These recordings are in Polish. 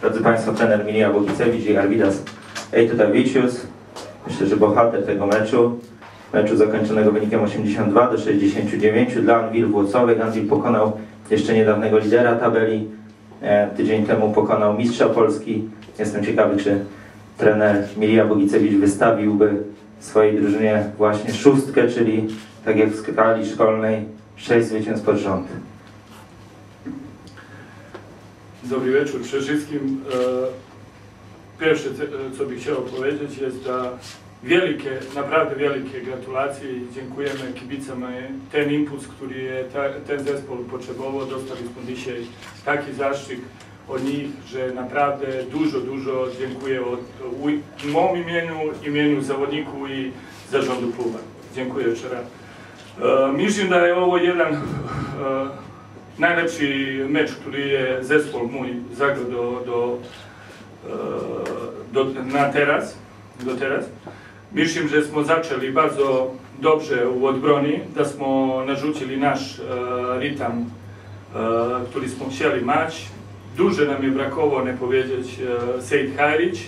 Drodzy Państwo, trener Milia Bogicewicz i Arvidas Ejtutavicius. Myślę, że bohater tego meczu. Meczu zakończonego wynikiem 82 do 69 dla Anwil Włocowych. Anwil pokonał jeszcze niedawnego lidera tabeli. E, Tydzień temu pokonał mistrza Polski. Jestem ciekawy, czy trener Milia Bogicewicz wystawiłby swojej drużynie właśnie szóstkę, czyli tak jak w skali szkolnej, sześć zwycięstw pod rząd. Dobry wieczór wszystkim. E, Pierwsze, co- co bym chciał powiedzieć, jest da wielkie, naprawdę wielkie gratulacje i dziękujemy kibicom. Ten impuls, który je ta, ten zespół potrzebował, dostaliśmy dzisiaj taki zaszczyt od nich, że naprawdę dużo, dużo dziękuję od, u, w moim imieniu, imieniu zawodników i zarządu klubu. Dziękuję jeszcze raz. E, Mislim da je ovo jedan e, najlepši meč, który je zespol mój zagrał do, do, e, do, na teraz, do teraz. Mislim, że smo zaczęli bardzo dobrze u odbroni, da smo narzucili nasz e, ritam, e, który chcieli mać. Duże nam je brakowo, ne powiedzieć, e, Sejt Hajrić.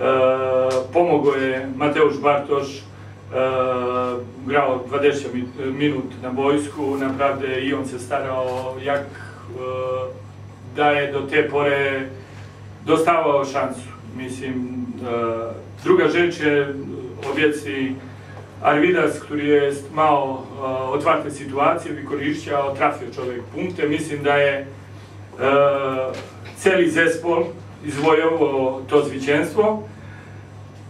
E, je Mateusz Bartosz, e, grał 20 mi- minut na boisku, naprawdę i on se starao jak e, daje do te pore dostawał szansu. Mislim, e, druga rzecz je obecni Arvidas, który jest mało e, otwarte sytuacje, wykorzystał, trafił człowiek punkty. Da je celi zespol izwojował to zwycięstwo.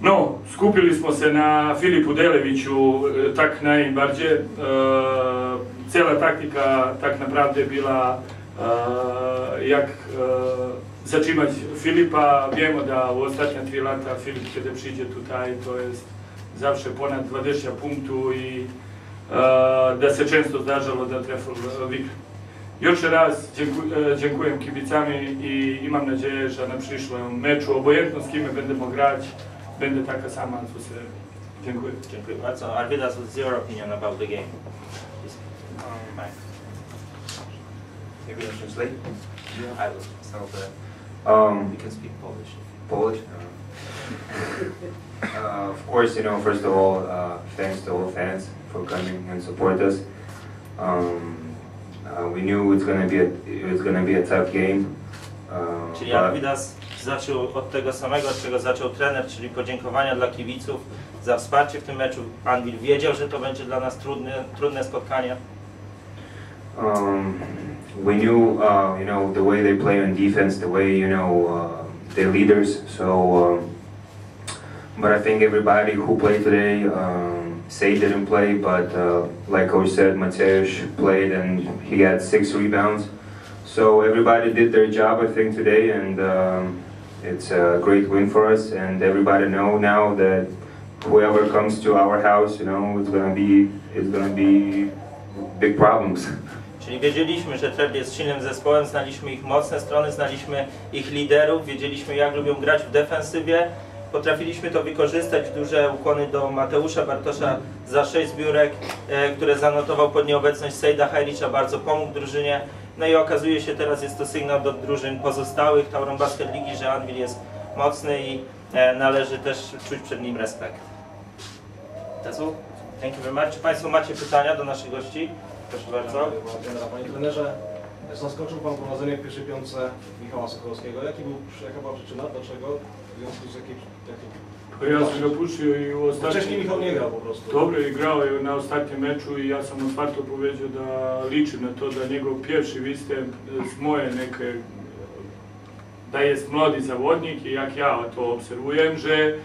No, skupili smo se na Filipu Deleviću e, tak najbardziej. E, cela taktika tak naprawdę bila e, jak e, Filipa. Wiemy, da u ostatnie tri lata Filip kiedy przyjdzie tutaj to jest zawsze ponad 20 punktów i e, da se często zdarzalo da trefil wygrać. Jeszcze raz dziękuję, kibicami i, i mam nadzieję, że na przyszłym meczu, obojętno z kim będziemy grać, będzie taka sama atmosfera. Dziękuję. Dziękuję bardzo. Arvidas, what's your opinion about the game? Um, Mike. Maybe I'll translate? I will start with Um, You can speak Polish. Polish. Uh, of course, you know, first of all, uh, thanks to all fans for coming and support us. Um, uh, we knew it's gonna be a it was gonna be a tough game. Uh, Czyli Arvidas zaczął od tego samego, od czego zaczął trener, czyli podziękowania dla kibiców za wsparcie w tym meczu. Anvil wiedział, że to będzie dla nas trudne, trudne spotkanie. Um, we knew, uh, you know, the way they play on defense, the way you know uh, they're leaders. So, um, but I think everybody who played today, um, Say didn't play, but uh, like Coach said, Mateusz played and he got six rebounds. So everybody did their job, I think, today, and um, it's a great win for us. And everybody know now that whoever comes to our house, you know, it's gonna be it's gonna be big problems. Czyli wiedzieliśmy, że Treb jest silnym zespołem, znaliśmy ich mocne strony, znaliśmy ich liderów, wiedzieliśmy jak lubią grać w defensywie. Potrafiliśmy to wykorzystać, duże ukłony do Mateusza Bartosza za 6 zbiórek, e, które zanotował pod nieobecność Sejda Hajricza, bardzo pomógł drużynie. No i okazuje się teraz jest to sygnał do drużyn pozostałych Tauron Basket Ligi, że Anvil jest mocny i e, należy też czuć przed nim respekt. That's all. Thank. Czy Państwo macie pytania do naszych gości? Proszę bardzo. Panie trenerze, zaskoczył Pan prowadzenie w pierwszej piątce Michała Sokolowskiego. Jaki był, jaka była przyczyna? Dlaczego? W związku z jakiej... jakiej... Ja sam ga pušio i u ostatnjem... Wcześniej Michał nie grał po prostu. Dobro je igrao je na ostatnjem meču i ja sam mu stvarno povedao da liči na to da njegov pierwszy występ z moje neke da jest mladi zavodnik i jak ja to observujem, že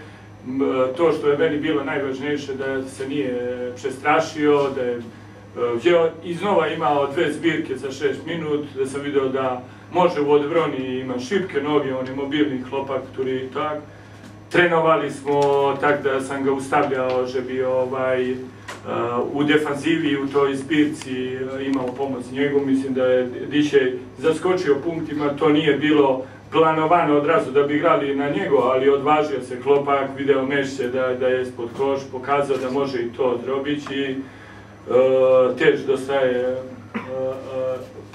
to što je meni bilo najvažnejše da se nije prestrašio, da je e, wziął i znova imao dve zbirke za šest minut, da sam video da može u odbroni, ima šipke noge, on je mobilni chlopak, który tak. Trenovali smo tak da sam ga ustavljao, že bi ovaj, uh, u defanzivi u toj zbirci uh, imao pomoć njegu. Mislim da je Diše zaskočio punktima, to nije bilo planovano odrazu da bi igrali na njego, ali odvažio se klopak, video mešće da, da je ispod koš, pokazao da može i to zrobići i uh, tež dostaje uh,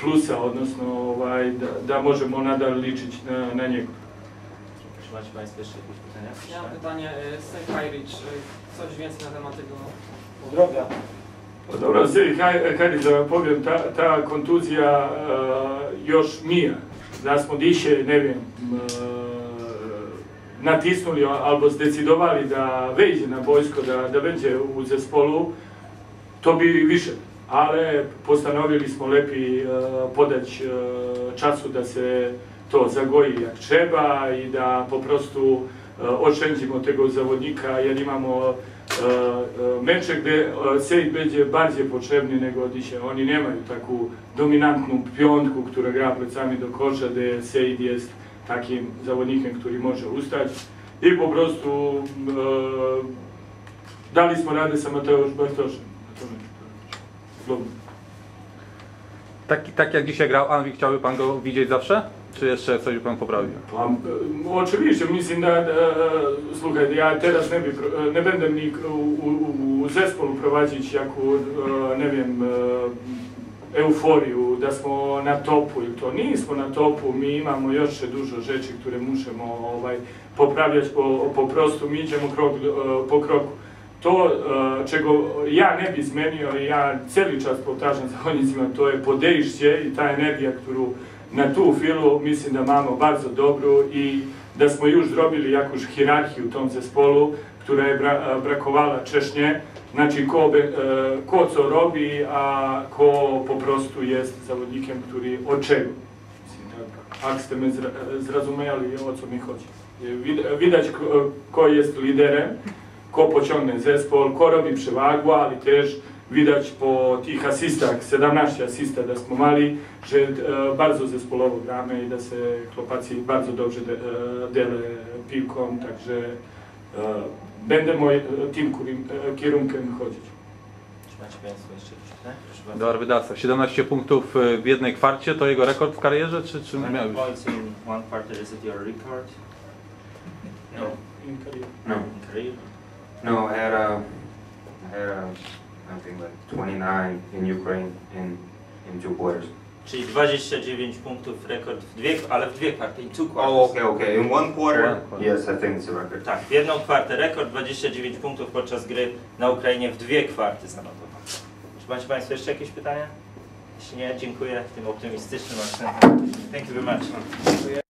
plusa, odnosno ovaj, da, da možemo nadal ličići na, na njega. Czy macie Państwo jeszcze jakieś pytania? Ja mam pytanie, y, St. Highridge, y, coś więcej na temat tego Dobro, se, haj, hajde da vam poviem, ta, ta kontuzija uh, još mija. Da smo diše, ne vem, uh, natisnuli albo zdecidovali da veđe na bojsko, da, da veđe u zespolu, to bi više. Ale postanovili smo lepi uh, podać uh, času da se to zagoji jak trzeba i da po prostu uh, oszczędzimy tego zawodnika, jer imamo e, e, mecze gdje e, Sejt będzie bardziej potrzebny nego dzisiaj. Oni nemaju taku dominantnu piątku, która gra plecami do kosza, gdje Sejt jest takim zawodnikiem, który może ustać. I po prostu e, dali smo rade sa Mateusz Bartoszem. Tak, tak jak dzisiaj grał Anwi, chciałby Pan go widzieć zawsze? Czy jeszcze coś by Pan poprawił? E, oczywiście, mislim da, da sluchaj, ja teraz pro- ne będę ni u, u, u prowadzić jaku, e, ne wiem, e, euforiju, da smo na topu ili to. Nismo na topu, mi imamo još dużo rzeczy, które muszemo ovaj, poprawiać po, po prostu, mi idziemy krok e, po kroku. To, e, czego ja ne bi zmenio ja celi čas powtarzam zawodnicima, to je podejście i ta energija, którą na tu filu mislim da imamo bardzo dobru i da smo już zrobili jakąś hierarchię u tom zespolu, która je bra, brakovala češnje, znači ko, be, e, ko co robi, a ko po prostu jest zawodnikiem, który tak, ak ste me zra, zrazumeli o co mi chodzi. Widać ko jest liderem, ko pociągnie zespol, ko robi przewagu, ali też widać po tih asistach, 17 asista da smo mali, że e, bardzo zespolowo gramy i da se chłopacy bardzo dobrze de, dele piłką, także e, będę e, tym e, kierunkiem chodzić. Czy macie Państwo jeszcze bardzo. Do Arwydasa. 17 punktów w jednej kwarcie to jego rekord w karierze, czy, czy miał Many już? one quarter, is it your record? No, In karijer. No, in career? no, I had a, I had a, I think like 29 in Ukraine in, in two quarters. Czyli 29 punktów rekord w dwie, ale w dwie kwarty, in two quarters. Oh, okay, okay. In one quarter, One quarter. yes, I think it's a record. Tak, w jedną kwartę rekord, 29 punktów podczas gry na Ukrainie w dwie kwarty zanotował. Czy macie Państwo jeszcze jakieś pytania? Jeśli nie, dziękuję tym optymistycznym akcentem. Thank you very much.